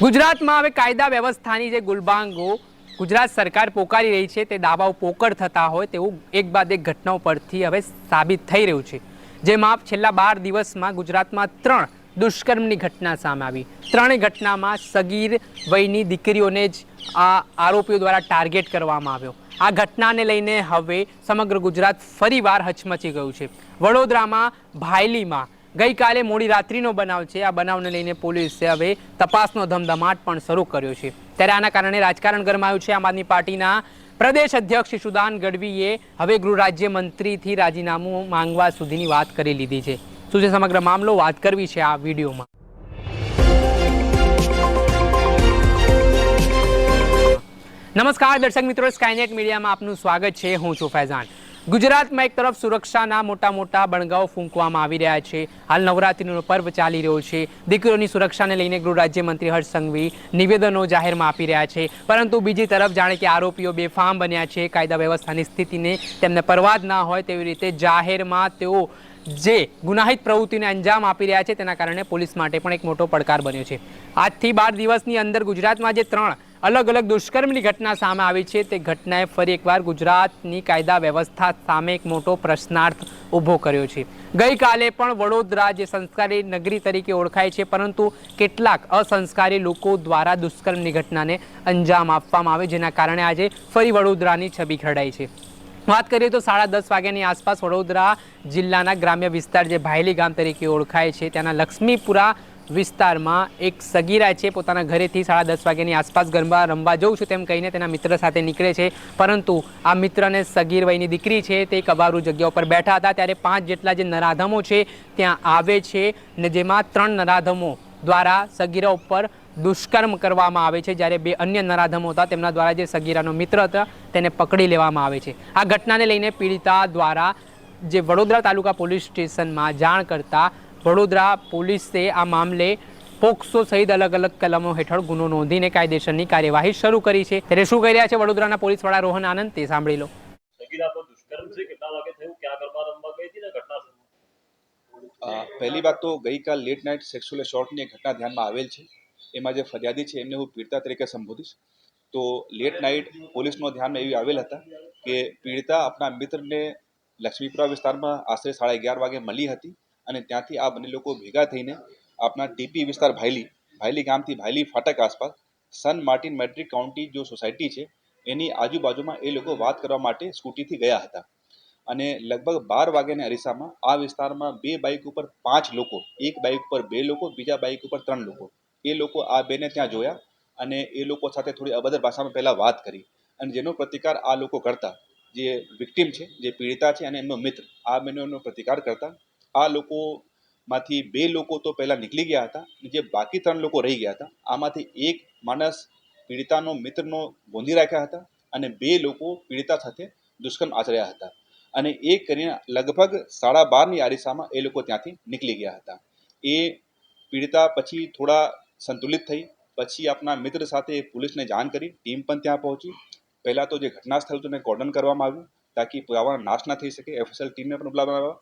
ગુજરાતમાં હવે કાયદા વ્યવસ્થાની જે ગુલબાંગો ગુજરાત સરકાર પોકારી રહી છે, તે દાવાઓ પોકળ થતા હોય તેવું એક બાદ એક ઘટનાઓ પરથી હવે સાબિત થઈ રહ્યું છે. જેમાં છેલ્લા બાર દિવસમાં ગુજરાતમાં ત્રણ દુષ્કર્મની ઘટના સામે આવી. ત્રણેય ઘટનામાં સગીર, વયની દીકરીઓને જ આ આરોપીઓ દ્વારા ટાર્ગેટ કરવામાં આવ્યો. આ ઘટનાને લઈને હવે સમગ્ર ગુજરાત ફરીવાર હચમચી ગયું છે. વડોદરામાં ભાયલીમાં ગઈકાલે મોડી રાત્રિનો બનાવ છે. આ બનાવને લઈને પોલીસે હવે તપાસનો ધમધમાટ પણ શરૂ કર્યો છે. ત્યારે આના કારણે રાજકારણ ગરમાયું છે. આમ આદમી પાર્ટીના પ્રદેશ અધ્યક્ષ સુદાન ગઢવીએ હવે ગૃહ રાજ્ય મંત્રીથી રાજીનામું માંગવા સુધીની વાત કરી લીધી છે. શું છે સમગ્ર મામલો? વાત કરવી છે આ વિડીયોમાં. નમસ્કાર દર્શક મિત્રો, સ્કાયનેટ મીડિયામાં આપનું સ્વાગત છે. હું છું ફૈઝાન. ગુજરાતમાં એક તરફ સુરક્ષાના મોટા મોટા બણગાઓ ફૂંકવામાં આવી રહ્યા છે. હાલ નવરાત્રિનો પર્વ ચાલી રહ્યો છે. દીકરીઓની સુરક્ષાને લઈને ગૃહ રાજ્યમંત્રી હર્ષ સંઘવી નિવેદનો જાહેરમાં આપી રહ્યા છે. પરંતુ બીજી તરફ જાણે કે આરોપીઓ બેફામ બન્યા છે. કાયદા વ્યવસ્થાની સ્થિતિને તેમને પરવા જ ના હોય તેવી રીતે જાહેરમાં તેઓ જે ગુનાહિત પ્રવૃત્તિને અંજામ આપી રહ્યા છે તેના કારણે પોલીસ માટે પણ એક મોટો પડકાર બન્યો છે. આજથી બાર દિવસની અંદર ગુજરાતમાં જે ત્રણ અલગ અલગ દુષ્કર્મની ઘટના સામે આવી છે. તે ઘટનાએ ફરી એકવાર ગુજરાતની કાયદા વ્યવસ્થા સામે એક મોટો પ્રશ્નાર્થ ઊભો કર્યો છે. ગઈકાલે પણ વડોદરા જે સંસ્કારી નગરી તરીકે ઓળખાય છે, પરંતુ કેટલાક અસંસ્કારી લોકો દ્વારા દુષ્કર્મની ઘટનાને અંજામ આપવામાં આવે, જેના કારણે આજે ફરી વડોદરાની છબી ખરડાઈ છે. વાત કરીએ તો સાડા દસ વાગ્યાની આસપાસ વડોદરા જિલ્લાના ગ્રામ્ય વિસ્તાર, જે ભાયલી ગામ તરીકે ઓળખાય છે, ત્યાંના લક્ષ્મીપુરા વિસ્તારમાં એક સગીરા છે, પોતાના ઘરેથી સાડા દસ વાગ્યાની આસપાસ ગરબા રમવા જઉં છું તેમ કહીને તેના મિત્ર સાથે નીકળે છે. પરંતુ આ મિત્રને સગીર વયની દીકરી છે તે કબારું જગ્યા ઉપર બેઠા હતા. ત્યારે પાંચ જેટલા જે નરાધમો છે ત્યાં આવે છે ને જેમાં ત્રણ નરાધમો દ્વારા સગીરા ઉપર દુષ્કર્મ કરવામાં આવે છે. જ્યારે બે અન્ય નરાધમો હતા, તેમના દ્વારા જે સગીરાનો મિત્ર હતા તેને પકડી લેવામાં આવે છે. આ ઘટનાને લઈને પીડિતા દ્વારા જે વડોદરા તાલુકા પોલીસ સ્ટેશનમાં જાણ કરતા વડોદરા પોલીસે આ મામલે પોક્સો સહિત અલગ અલગ કલમો હેઠળ ગુનો નોંધીને કાયદેસરની કાર્યવાહી શરૂ કરી છે. ત્યારે શું કરી રહ્યા છે વડોદરાના પોલીસ વડા રોહન આનંદ તે સાંભળી લો. સગીરા પર દુષ્કર્મ છે? કેટલા વાગે થયું? ક્યાં ગરબા રમવા ગઈ હતી ને ઘટના શું અ, પહેલી વાત તો ગઈકાલ લેટ નાઇટ સેક્સ્યુઅલ એસોલ્ટની એક ઘટના ધ્યાનમાં આવેલ છે. એમાં જે ફરિયાદી છે એમને હું પીડિતા તરીકે સંબોધીશ. તો લેટ નાઇટ પોલીસનો ધ્યાનમાં એવી આવેલ હતા કે પીડિતા આપણા મિત્રને લક્ષ્મીપુરા વિસ્તારમાં આશરે સાડા અગિયાર વાગે મળી હતી. અને ત્યાંથી આ બંને લોકો ભેગા થઈને આપણા ટીપી વિસ્તાર ભાયલી ભાયલી ગામથી ભાયલી ફાટક આસપાસ સન માર્ટિન મેટ્રિક કાઉન્ટી જો સોસાયટી છે, એની આજુબાજુમાં એ લોકો વાત કરવા માટે સ્કૂટીથી ગયા હતા. અને લગભગ બાર વાગ્યાના અરીસામાં આ વિસ્તારમાં બે બાઇક ઉપર પાંચ લોકો, એક બાઇક ઉપર બે લોકો, બીજા બાઇક ઉપર ત્રણ લોકો. એ લોકો આ બેને ત્યાં જોયા અને એ લોકો સાથે થોડી અભદ્ર ભાષામાં પહેલાં વાત કરી. અને જેનો પ્રતિકાર આ લોકો કરતા, જે વિક્ટિમ છે, જે પીડિતા છે અને એમનો મિત્ર, આ બંનેનો પ્રતિકાર કરતા આ લોકોમાંથી બે લોકો તો પહેલાં નીકળી ગયા હતા જે બાકી ત્રણ લોકો રહી ગયા હતા, આમાંથી એક માણસ પીડિતાનો મિત્રનો ગોંધી રાખ્યા હતા અને બે લોકો પીડિતા સાથે દુષ્કર્મ આચર્યા હતા. અને એ કરીને લગભગ સાડા બારની આરિસામાં એ લોકો ત્યાંથી નીકળી ગયા હતા. એ પીડિતા પછી થોડા સંતુલિત થઈ, પછી આપણા મિત્ર સાથે પોલીસને જાણ કરી, ટીમ પણ ત્યાં પહોંચી. પહેલાં તો જે ઘટના સ્થળ હતું એને કોર્ડન કરવામાં આવ્યું, તાકી પુરાવાનો નાશ ના થઈ શકે, એફએસએલ ટીમને પણ બોલાવવામાં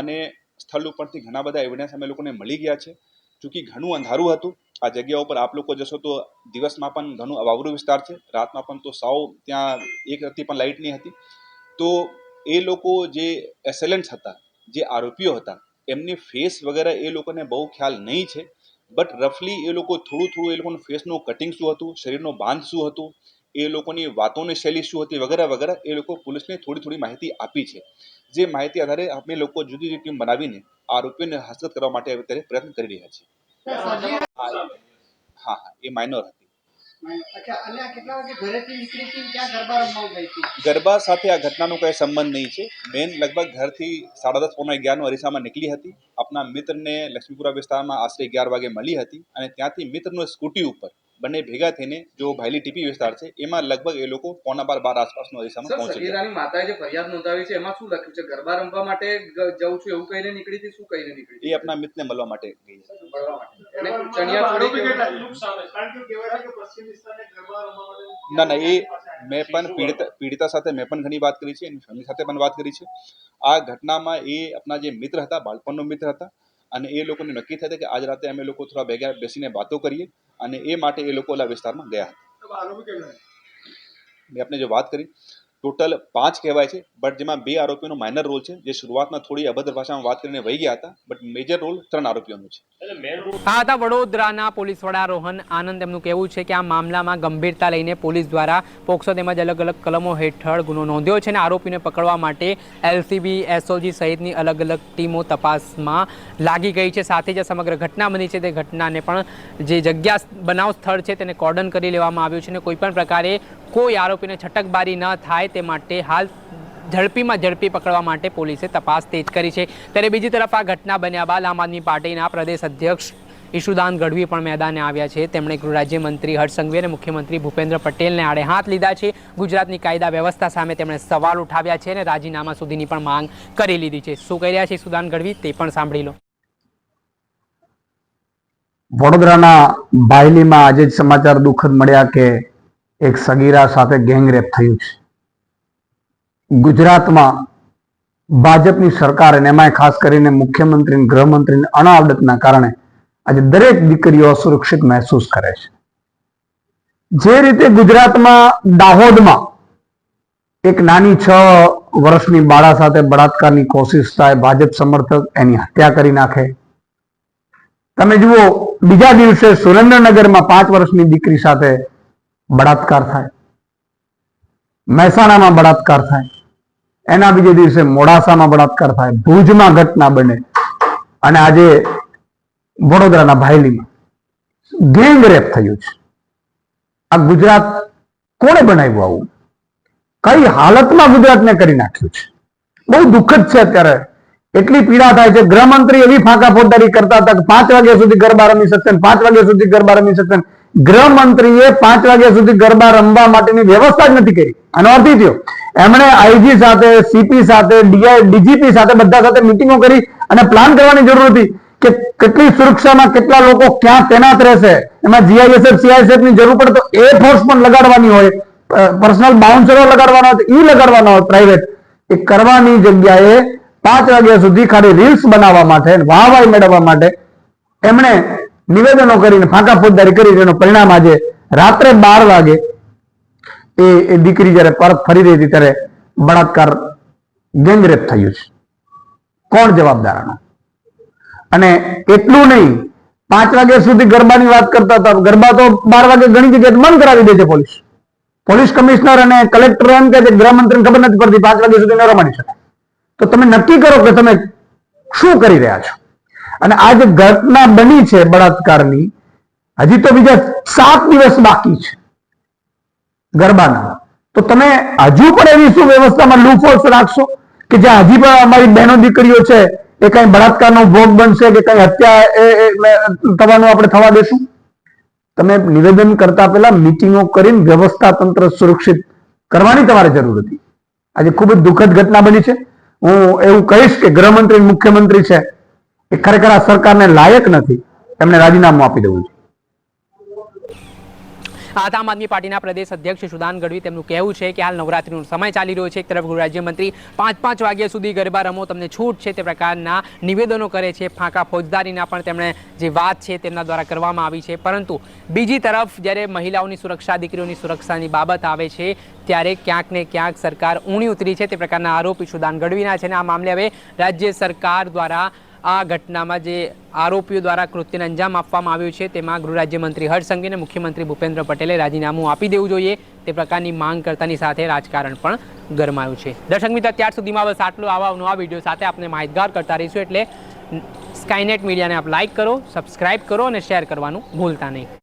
અને સ્થળ ઉપરથી ઘણા બધા એવિડન્સ અમે લોકોને મળી ગયા છે. ચૂંકી ઘણું અંધારું હતું. આ જગ્યા ઉપર આપ લોકો જશો તો દિવસમાં પણ ઘણું અવાવરું વિસ્તાર છે. રાતમાં પણ તો સાવ ત્યાં એક હતી પણ લાઇટ નહીં હતી. તો એ લોકો જે એસેલન્ટ્સ હતા, જે આરોપીઓ હતા, એમની ફેસ વગેરે એ લોકોને બહુ ખ્યાલ નહીં છે. બટ રફલી એ લોકો થોડું થોડું એ લોકોનું ફેસનું કટિંગ શું હતું, શરીરનો બાંધ શું હતું એ લોકોની વાતોની શૈલી શું હતી વગેરે વગેરે એ લોકો પોલીસને થોડી થોડી માહિતી આપી છે. જે માહિતી આધારે અમે લોકો જુદી જુદી ટીમ બનાવીને આરોપીઓને હસ્તગત કરવા માટે અત્યારે પ્રયત્ન કરી રહ્યા છીએ. હા હા એ માઇનોર હતી. ગરબા સાથે આ ઘટનાનો કોઈ સંબંધ નહીં છે. બેન લગભગ ઘરથી સાડા દસ પોણા અગિયારનો અરીસામાં નીકળી હતી. આપના મિત્રને લક્ષ્મીપુરા વિસ્તારમાં આશરે અગિયાર વાગે મળી હતી અને ત્યાંથી મિત્રનો સ્કૂટી ઉપર બંને ભેગા થઈને જો ભાયલી ટીપી વિસ્તાર છે એમાં લગભગ એ લોકો પોણા બાર બાર આસપાસનો અરીસામાં પહોંચે સગીરાની માતાએ જે ફરિયાદ નોંધાવી છે એમાં શું લખ્યું છે? ગરબા રમવા માટે જવું જઉં છું એવું કહીને નીકળી હતી? શું કહીને નીકળી એ આપના આપણા મિત્રને મળવા માટે ગઈ ચણિયા ના ના એ મેં પણ પીડિતા પીડિતા સાથે મેં પણ ઘણી વાત કરી છે એની ફેમિલી સાથે પણ વાત કરી છે. આ ઘટનામાં એ આપણા જે મિત્ર હતા બાળપણનો મિત્ર હતા અને એ લોકોને નક્કી થયું કે આજ રાતે અમે લોકો થોડા ભેગા બેસીને વાતો કરીએ. અને એ માટે એ લોકો ઓલા વિસ્તારમાં ગયા હતા. મેં આપણે જે વાત કરી ટોટલ પાંચ કહેવાય છે બટ જેમાં બે આરોપીનો માઇનર રોલ છે જે શરૂઆતમાં થોડી અભદ્ર ભાષામાં વાત કરીને વહી ગયા હતા બટ મેજર રોલ ત્રણ આરોપીઓનો છે. આ હતા વડોદરાના પોલીસ વડા રોહન આનંદ એમનું કહેવું છે કે આ મામલામાં ગંભીરતા લઈને પોલીસ દ્વારા પોક્સો તેમજ અલગ અલગ કલમો હેઠળ ગુનો નોંધ્યો છે અને આરોપીને પકડવા માટે એલસીબી એસઓજી સહિતની અલગ અલગ ટીમો તપાસમાં લાગી ગઈ છે. સાથે જ આ સમગ્ર ઘટના બની છે. તે ઘટનાને પણ જે જગ્યા બનાવ સ્થળ છે તેને કોર્ડન કરી લેવામાં આવ્યું છે અને કોઈપણ પ્રકારે કોઈ આરોપીને છટકબારી ન થાય તે માટે હાલ ઝડપીમાં ઝડપી પકડવા માટે પોલીસે તપાસ તેજ કરી છે. ત્યારે બીજી તરફ આ ઘટના બન્યા બાદ આમ આદમી પાર્ટીના પ્રદેશ અધ્યક્ષ ઈશુદાન ગઢવી પણ મેદાને આવ્યા છે. તેમણે ગૃહરાજ્યમંત્રી હર્ષ સંઘવી અને મુખ્યમંત્રી ભૂપેન્દ્ર પટેલને આડે હાથ લીધા છે. ગુજરાતની કાયદા વ્યવસ્થા સામે તેમણે સવાલ ઉઠાવ્યા છે અને રાજીનામા સુધીની પણ માંગ કરી લીધી છે. શું કહી રહ્યા છે ઈશુદાન ગઢવી? તે પણ સાંભળી લો. વડોદરાના બાયલીમાં આજે જ સમાચાર દુઃખદ મળ્યા કે એક સગીરા સાથે ગેંગરેપ થયું છે. ગુજરાતમાં ભાજપની સરકાર અને એમાંય ખાસ કરીને મુખ્યમંત્રી ગૃહમંત્રીની અનાવડતના કારણે આજે દરેક દીકરીઓ અસુરક્ષિત મહેસૂસ કરે છે. જે રીતે ગુજરાતમાં દાહોદમાં એક નાની છ વર્ષની બાળા સાથે બળાત્કારની કોશિશ થાય, ભાજપ સમર્થક એની હત્યા કરી નાખે. તમે જુઓ, બીજા દિવસે સુરેન્દ્રનગરમાં પાંચ વર્ષની દીકરી સાથે બળાત્કાર થાય. મહેસાણામાં બળાત્કાર થાય. એના બીજે દિવસે મોડાસામાં બળાત્કાર થાય. ભુજમાં ઘટના બને. અને આજે વડોદરાના ભાયલીમાં. ગેંગ રેપ થયું છે. આ ગુજરાત કોણે બનાવ્યું આવું? કઈ હાલતમાં ગુજરાતને કરી નાખ્યું છે? બહુ દુઃખદ છે અત્યારે. એટલી પીડા થાય છે. ગૃહમંત્રી એવી ફાંકા ફોજદારી કરતા હતા કે પાંચ વાગ્યા સુધી ગરબા રમી શકશે પાંચ વાગ્યા સુધી ગરબા રમી શકશે ગૃહમંત્રીએ પાંચ વાગ્યા સુધી ગરબા રમવા માટેની વ્યવસ્થા જ નથી કરી. આનો અર્થ થયો. એમણે આઈજી સાથે, સીપી સાથે ડીજીપી સાથે બધા સાથે મિટિંગો કરી અને પ્લાન કરવાની જરૂર હતી કે કેટલી સુરક્ષામાં કેટલા લોકો ક્યાં તૈનાત રહેશે. એમાં જીઆઈએસએફ સીઆઈએસએફની જરૂર પડે તો એ ફોર્સ પણ લગાડવાની હોય. પર્સનલ બાઉન્સરો લગાડવાના હોય ઈ લગાડવાના હોય પ્રાઇવેટ એ કરવાની જગ્યાએ પાંચ વાગ્યા સુધી ખાલી રીલ્સ બનાવવા માટે વાહવાઈ મેળવવા માટે એમણે નિવેદનો કરીને ફાંકા ફોજદારી કરી જેનું પરિણામ આજે રાત્રે બાર વાગે એ દીકરી જ્યારે પરત ફરી રહી હતી ત્યારે બળાત્કાર ગેંગરેપ થયું છે. કોણ જવાબદાર અને એટલું નહીં, પાંચ વાગ્યા સુધી ગરબાની વાત કરતા હતા. ગરબા તો બાર વાગે ઘણી જગ્યાએ બંધ કરાવી દે છે પોલીસ. પોલીસ કમિશનર અને કલેક્ટર એમ કે ગૃહમંત્રીને ખબર નથી પડતી પાંચ વાગ્યા સુધી ન રમાડી શકાય. તો તમે નક્કી કરો કે તમે શું કરી રહ્યા છો? અને આ જે ઘટના બની છે બળાત્કારની, હજી તો બીજા સાત દિવસ બાકી છે ગરબાના. તો તમે હજુ પણ એવી શું વ્યવસ્થામાં લૂફોલ્સ રાખશો કે જ્યાં હજી પણ અમારી બહેનો દીકરીઓ છે, એ કઈ બળાત્કારનો ભોગ બનશે કે કઈ હત્યા થવાનું આપણે થવા દેશું? તમે નિવેદન કરતા પહેલા મિટિંગો કરીને વ્યવસ્થા તંત્ર સુરક્ષિત કરવાની તમારે જરૂર હતી. આજે ખૂબ જ દુઃખદ ઘટના બની છે. હું એવું કહીશ કે ગૃહમંત્રી મુખ્યમંત્રી છે એ ખરેખર આ સરકારને લાયક નથી. એમને રાજીનામું આપી દેવું છે. આમ આદમી પાર્ટીના પ્રદેશ અધ્યક્ષ સુદાન ગઢવી તેમનું કહેવું છે કે હાલ નવરાત્રીનો સમય ચાલી રહ્યો છે. એક તરફ ગૃહ રાજ્યમંત્રી પાંચ પાંચ વાગ્યા સુધી ગરબા રમો, તમને છૂટ છે તે પ્રકારના નિવેદનો કરે છે. ફાંકા ફોજદારીના પણ તેમણે જે વાત છે તેમના દ્વારા કરવામાં આવી છે. પરંતુ બીજી તરફ જ્યારે મહિલાઓની સુરક્ષા, દીકરીઓની સુરક્ષાની બાબત આવે છે, ત્યારે ક્યાંક ને ક્યાંક સરકાર ઊણી ઉતરી છે તે પ્રકારના આરોપી સુદાન ગઢવીના છે. અને આ મામલે હવે રાજ્ય સરકાર દ્વારા આ ઘટનામાં જે આરોપીઓ દ્વારા કૃત્યને અંજામ આપવામાં આવ્યું છે, તેમાં ગૃહ રાજ્યમંત્રી હર્ષ અને મુખ્યમંત્રી ભૂપેન્દ્ર પટેલે રાજીનામું આપી દેવું જોઈએ. તે પ્રકારની માંગ કરતાની સાથે રાજકારણ પણ ગરમાયું છે. દર્શક મિત્રો અત્યાર સુધીમાં બસ આટલું. આવા નવા વીડિયો સાથે આપણે માહિતગાર કરતા રહીશું એટલે સ્કાયનેટ મીડિયાને આપ લાઇક કરો, સબસ્ક્રાઇબ કરો અને શેર કરવાનું ભૂલતા નહીં.